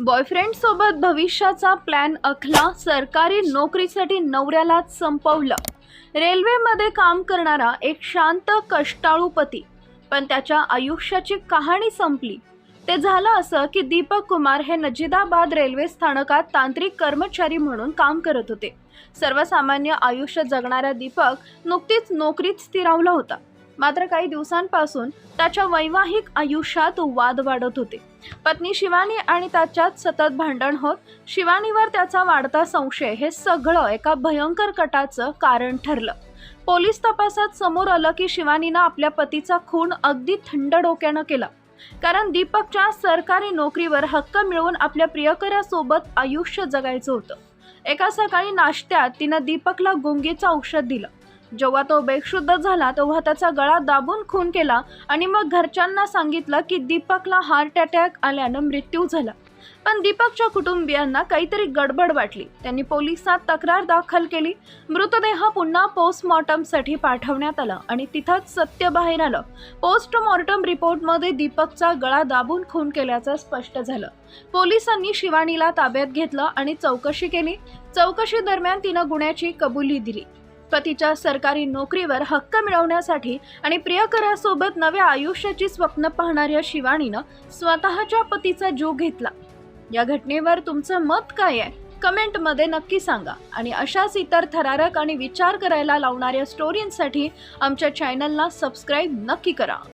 Boyfriend सोबत भविष्याचा plan आखला सरकारी नोकरीसाठी नवऱ्यालाच संपवलं. रेल्वेमध्ये काम करणारा एक शांत कष्टाळू पती. पण त्याच्या आयुष्याची कहाणी संपली. ते झालं असं की दीपक कुमार हे नजिदाबाद रेल्वे स्थानकात तांत्रिक कर्मचारी म्हणून काम करत होते. सर्वसामान्य आयुष्य जगणारा दीपक नुकतीच नोकरीत स्थिरावला होता. मात्र काही दिवसांपासून त्याच्या वैवाहिक आयुष्यात वाद वाढत होते. पत्नी शिवानी आणि त्याच्यात सतत भांडण होत शिवानीवर त्याचा वाढता संशय हे सगळं एका भयंकर कटाचं कारण ठरलं. पोलीस तपासात समोर आलं की शिवानीनं आपल्या पतीचा खून अगदी थंड डोक्यानं केला. कारण दीपकच्या सरकारी नोकरीवर हक्क मिळवून आपल्या प्रियकरासोबत आयुष्य जगायचं होतं. एका सकाळी नाश्त्यात तिनं दीपकला गुंगीचं औषध दिलं. जेव्हा तो बेशुद्ध झाला तेव्हा त्याचा गळा दाबून खून केला आणि मग घरच्यांना सांगितलं की दीपकला हार्ट अटॅक आल्यानं मृत्यू झाला. पण दीपकच्या कुटुंबियांना काहीतरी गडबड वाटली. त्यांनी पोलिसात तक्रार दाखल केली. मृतदेह पुन्हा पोस्टमॉर्टमसाठी पाठवण्यात आला आणि तिथंच सत्य बाहेर आलं. पोस्टमॉर्टम रिपोर्टमध्ये दीपकचा गळा दाबून खून केल्याचं स्पष्ट झालं. पोलिसांनी शिवानीला ताब्यात घेतलं आणि चौकशी केली. चौकशी दरम्यान तिनं गुन्ह्याची कबुली दिली. पतीच्या सरकारी नोकरीवर हक्क मिळवण्यासाठी आणि प्रियकरासोबत नव्या आयुष्याची स्वप्न पाहणाऱ्या शिवानीनं स्वतःच्या पतीचा जीव घेतला. या घटनेवर तुमचं मत काय आहे? कमेंटमध्ये नक्की सांगा. आणि अशाच इतर थरारक आणि विचार करायला लावणाऱ्या स्टोरींसाठी आमच्या चॅनलला सबस्क्राईब नक्की करा.